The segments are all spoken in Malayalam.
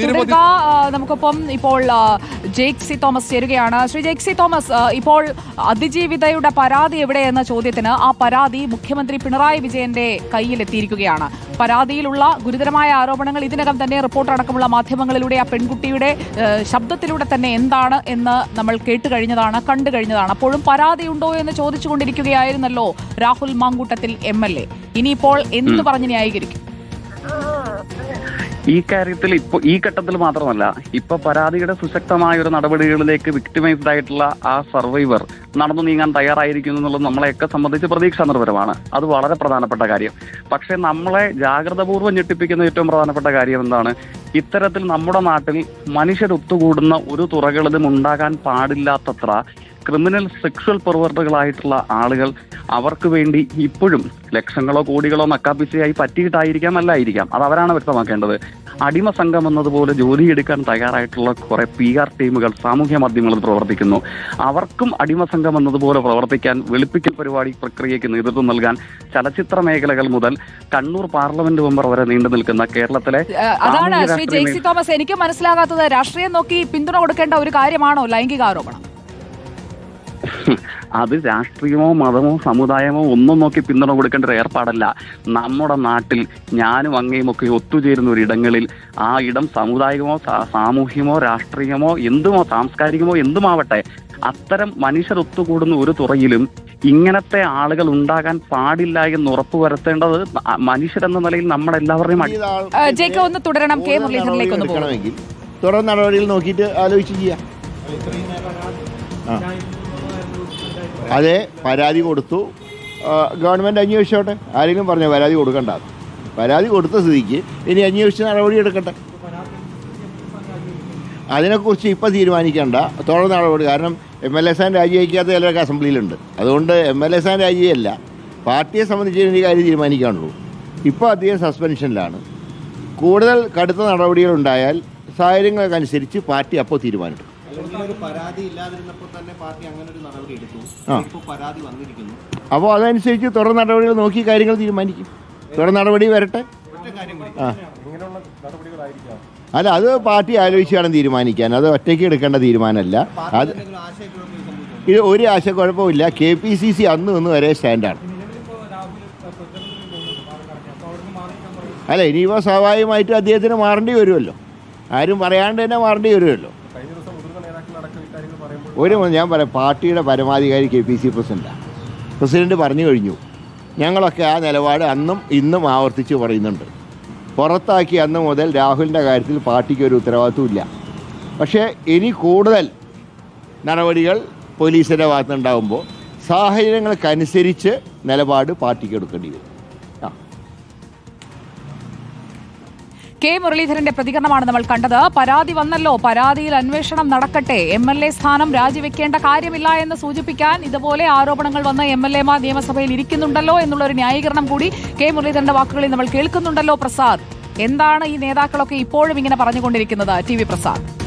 തുടരുക നമുക്കൊപ്പം ഇപ്പോൾ ജേക്ക് സി തോമസ് ചേരുകയാണ്. ശ്രീ ജേക്ക് സി തോമസ് ഇപ്പോൾ അതിജീവിതയുടെ പരാതി എവിടെ എന്ന ചോദ്യത്തിന് ആ പരാതി മുഖ്യമന്ത്രി പിണറായി വിജയന്റെ കയ്യിലെത്തിയിരിക്കുകയാണ്. പരാതിയിലുള്ള ഗുരുതരമായ ആരോപണങ്ങൾ ഇതിനകം തന്നെ റിപ്പോർട്ട് അടക്കമുള്ള മാധ്യമങ്ങളിലൂടെ ആ പെൺകുട്ടിയുടെ ശബ്ദത്തിലൂടെ തന്നെ എന്താണ് എന്ന് നമ്മൾ കേട്ട് കഴിഞ്ഞതാണ് കണ്ടു കഴിഞ്ഞതാണ്. അപ്പോഴും പരാതിയുണ്ടോ എന്ന് ചോദിച്ചുകൊണ്ടിരിക്കുകയായിരുന്നല്ലോ Rahul Mankoottathil M L A. ഇനിയിപ്പോൾ എന്ത് പറഞ്ഞ് ന്യായീകരിക്കും? ഈ കാര്യത്തിൽ ഇപ്പൊ ഈ ഘട്ടത്തിൽ മാത്രമല്ല ഇപ്പൊ പരാതിയുടെ സുശക്തമായ ഒരു നടപടികളിലേക്ക് വിക്ടിമൈസ്ഡ് ആയിട്ടുള്ള ആ സർവൈവർ നടന്നു നീങ്ങാൻ തയ്യാറായിരിക്കുന്നു എന്നുള്ളത് നമ്മളെയൊക്കെ സംബന്ധിച്ച് പ്രതീക്ഷാ നിർഭരമാണ്. അത് വളരെ പ്രധാനപ്പെട്ട കാര്യം. പക്ഷേ നമ്മളെ ജാഗ്രതപൂർവം ഞെട്ടിപ്പിക്കുന്ന ഏറ്റവും പ്രധാനപ്പെട്ട കാര്യം എന്താണ്? ഇത്തരത്തിൽ നമ്മുടെ നാട്ടിൽ മനുഷ്യരൊത്തുകൂടുന്ന ഒരു തുറകളിലും ഉണ്ടാകാൻ പാടില്ലാത്തത്ര ക്രിമിനൽ സെക്ഷൽ പെർവേർട്ടുകളായിട്ടുള്ള ആളുകൾ അവർക്ക് വേണ്ടി ഇപ്പോഴും ലക്ഷങ്ങളോ കോടികളോ നക്കാപ്പിച്ചയായി പറ്റിയിട്ടായിരിക്കാം അല്ലായിരിക്കാം അത് അവരാണ് വ്യക്തമാക്കേണ്ടത്. അടിമ സംഘം എന്നതുപോലെ ജോലിയെടുക്കാൻ തയ്യാറായിട്ടുള്ള കുറെ പി ആർ ടീമുകൾ സാമൂഹ്യ മാധ്യമങ്ങളിൽ പ്രവർത്തിക്കുന്നു. അവർക്കും അടിമ സംഘം എന്നതുപോലെ പ്രവർത്തിക്കാൻ വെളുപ്പിക്കൽ പരിപാടി പ്രക്രിയയ്ക്ക് നേതൃത്വം നൽകാൻ ചലച്ചിത്ര മേഖലകൾ മുതൽ കണ്ണൂർ പാർലമെന്റ് മെമ്പർ വരെ നീണ്ടു നിൽക്കുന്ന കേരളത്തിലെ അതാണ് ശ്രീ ജെയ്സി തോമസ്. എനിക്ക് മനസ്സിലാകാത്തത് രാഷ്ട്രീയം നോക്കി പിന്തുണ കൊടുക്കേണ്ട ഒരു കാര്യമാണോ ലൈംഗിക ആരോപണം അത് രാഷ്ട്രീയമോ മതമോ സമുദായമോ ഒന്നും നോക്കി പിന്തുണ കൊടുക്കേണ്ട ഒരു ഏർപ്പാടല്ല. നമ്മുടെ നാട്ടിൽ ഞാനും അങ്ങയും ഒക്കെ ഒത്തുചേരുന്ന ഒരു ഇടങ്ങളിൽ ആ ഇടം സമുദായികമോ സാമൂഹ്യമോ രാഷ്ട്രീയമോ എന്തുമോ സാംസ്കാരികമോ എന്തുമാവട്ടെ അത്തരം മനുഷ്യർ ഒത്തുകൂടുന്ന ഒരു തുറയിലും ഇങ്ങനത്തെ ആളുകൾ ഉണ്ടാകാൻ പാടില്ല എന്ന് ഉറപ്പുവരുത്തേണ്ടത് മനുഷ്യരെന്ന നിലയിൽ ഏഹ് ജേക്ക് ഒന്ന് തുടരണം. കെ മുരളീധരനിലേക്ക് ഒന്ന് പോകും. എടുക്കണമെങ്കിൽ തുടർ നടപടികൾ നോക്കിയിട്ട് ആലോചിച്ച് ചെയ്യാം. അതെ പരാതി കൊടുത്തു. ഗവൺമെന്റ് അന്വേഷിച്ചോട്ടെ. ആരെങ്കിലും പറഞ്ഞു പരാതി കൊടുക്കണ്ട. പരാതി കൊടുത്ത സ്ഥിതിക്ക് ഇനി അന്വേഷിച്ച് നടപടി എടുക്കട്ടെ. അതിനെക്കുറിച്ച് ഇപ്പം തീരുമാനിക്കേണ്ട. തുടർ നടപടി. കാരണം എം എൽ എ സ്ഥാനം രാജിവയ്ക്കാത്ത ചിലരൊക്കെ അസംബ്ലിയിലുണ്ട്. അതുകൊണ്ട് എം എൽ എ സാൻ രാജിയല്ല. പാർട്ടിയെ സംബന്ധിച്ച് ഈ കാര്യം തീരുമാനിക്കാനുള്ളൂ. ഇപ്പോൾ അദ്ദേഹം സസ്പെൻഷനിലാണ്. കൂടുതൽ കടുത്ത നടപടികൾ ഉണ്ടായാൽ സാഹചര്യങ്ങൾക്കനുസരിച്ച് പാർട്ടി അപ്പോൾ തീരുമാനിക്കും. അല്ലെങ്കിൽ പരാതി ഇല്ലാതിരുന്നപ്പോൾ തന്നെ പാർട്ടി അങ്ങനെ ഒരു നടപടി എടുത്തു. ഇപ്പോൾ പരാതി വന്നിരിക്കുന്നു. അപ്പോൾ അതനുസരിച്ച് തുടർ നടപടികൾ നോക്കി കാര്യങ്ങൾ തീരുമാനിക്കും. തുടർ നടപടി വരട്ടെ. ആ. അല്ല അത് പാർട്ടി ആലോചിച്ച് വേണം തീരുമാനിക്കാൻ. അത് ഒറ്റയ്ക്ക് എടുക്കേണ്ട തീരുമാനമല്ല. അത് ഇത് ഒരു ആശയക്കുഴപ്പമില്ല കെ പി സി സി അന്ന് ഒന്ന് വരെ സ്റ്റാൻഡാണ്. അല്ല ഇനിയിപ്പോൾ സ്വാഭാവികമായിട്ടും അദ്ദേഹത്തിന് മാറേണ്ടി വരുമല്ലോ. ആരും പറയാണ്ട് തന്നെ മാറേണ്ടി വരുമല്ലോ. ഒരു ഞാൻ പറയാം പാർട്ടിയുടെ പരമാധികാരി കെ പി സി പ്രസിഡന്റാണ് പ്രസിഡന്റ് പറഞ്ഞു കഴിഞ്ഞു ഞങ്ങളൊക്കെ ആ നിലപാട് അന്നും ഇന്നും ആവർത്തിച്ച് പറയുന്നുണ്ട്. പുറത്താക്കി അന്ന് മുതൽ രാഹുലിന്റെ കാര്യത്തിൽ പാർട്ടിക്ക് ഒരു ഉത്തരവാദിത്വമില്ല പക്ഷേ ഇനി കൂടുതൽ നടപടികൾ പോലീസിന്റെ ഭാഗത്തുനിന്നുണ്ടാകുമ്പോൾ സാഹചര്യങ്ങൾക്കനുസരിച്ച് നിലപാട് പാർട്ടിക്ക് എടുക്കേണ്ടി വരും. കെ മുരളീധരന്റെ പ്രതികരണമാണ് നമ്മൾ കണ്ടത്. പരാതി വന്നല്ലോ. പരാതിയിൽ അന്വേഷണം നടക്കട്ടെ. എം എൽ എ സ്ഥാനം രാജിവെക്കേണ്ട കാര്യമില്ല എന്ന് സൂചിപ്പിക്കാൻ ഇതുപോലെ ആരോപണങ്ങൾ വന്ന എം എൽ എമാർ നിയമസഭയിൽ ഇരിക്കുന്നുണ്ടല്ലോ എന്നുള്ള ഒരു ന്യായീകരണം കൂടി കെ മുരളീധരന്റെ വാക്കുകളിൽ നമ്മൾ കേൾക്കുന്നുണ്ടല്ലോ പ്രസാദ്. എന്താണ് ഈ നേതാക്കളൊക്കെ ഇപ്പോഴും ഇങ്ങനെ പറഞ്ഞുകൊണ്ടിരിക്കുന്നത്? T V Prasad.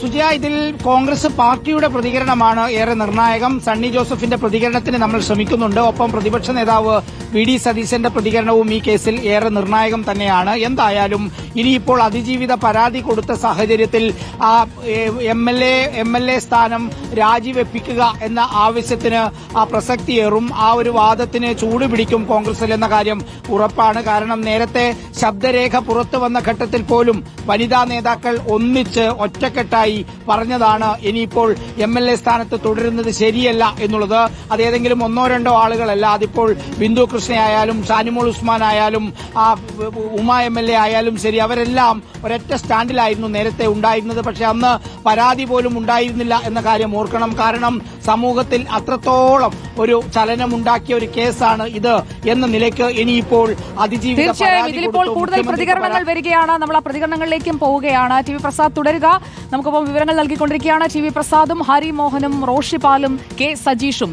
സുജയ ഇതിൽ കോൺഗ്രസ് പാർട്ടിയുടെ പ്രതികരണമാണ് ഏറെ നിർണായകം. സണ്ണി ജോസഫിന്റെ പ്രതികരണത്തിന് നമ്മൾ ശ്രമിക്കുന്നുണ്ട്. ഒപ്പം പ്രതിപക്ഷ നേതാവ് വി ഡി സതീശന്റെ പ്രതികരണവും ഈ കേസിൽ ഏറെ നിർണായകം തന്നെയാണ്. എന്തായാലും ഇനിയിപ്പോൾ അതിജീവിത പരാതി കൊടുത്ത സാഹചര്യത്തിൽ ആ M L A M L A സ്ഥാനം രാജിവെപ്പിക്കുക എന്ന ആവശ്യത്തിന് ആ പ്രസക്തിയേറും ആ ഒരു വാദത്തിന് ചൂടുപിടിക്കും കോൺഗ്രസിൽ എന്ന കാര്യം ഉറപ്പാണ്. കാരണം നേരത്തെ ശബ്ദരേഖ പുറത്തു വന്ന ഘട്ടത്തിൽ പോലും വനിതാ നേതാക്കൾ ഒന്നിച്ച് ഒറ്റക്കെട്ടായി പറഞ്ഞതാണ്. ഇനിയിപ്പോൾ എം എൽ എ സ്ഥാനത്ത് തുടരുന്നത് ശരിയല്ല എന്നുള്ളത് അത് ഏതെങ്കിലും ഒന്നോ രണ്ടോ ആളുകളല്ല. അതിപ്പോൾ ബിന്ദു കൃഷ്ണയായാലും ഷാനിമോൾ ഉസ്മാൻ ആയാലും ഉമ എം എൽ എ ആയാലും ശരി അവരെല്ലാം ഒരൊറ്റ സ്റ്റാൻഡിലായിരുന്നു നേരത്തെ ഉണ്ടായിരുന്നത്. പക്ഷെ അന്ന് പരാതി പോലും ഉണ്ടായിരുന്നില്ല എന്ന കാര്യം ഓർക്കണം. കാരണം സമൂഹത്തിൽ അത്രത്തോളം ഒരു ചലനമുണ്ടാക്കിയ ഒരു കേസാണ് ഇത് എന്ന നിലയ്ക്ക് ഇനിയിപ്പോൾ അതിജീവിത തീർച്ചയായും ഇതിലിപ്പോൾ കൂടുതൽ പ്രതികരണങ്ങൾ വരികയാണ്. നമ്മൾ ആ പ്രതികരണങ്ങളിലേക്കും പോവുകയാണ്. ടി വി പ്രസാദ് തുടരുക. നമുക്കിപ്പോൾ വിവരങ്ങൾ നൽകിക്കൊണ്ടിരിക്കുകയാണ്. ടി വി പ്രസാദും ഹരിമോഹനും റോഷിപാലും കെ സജീഷും.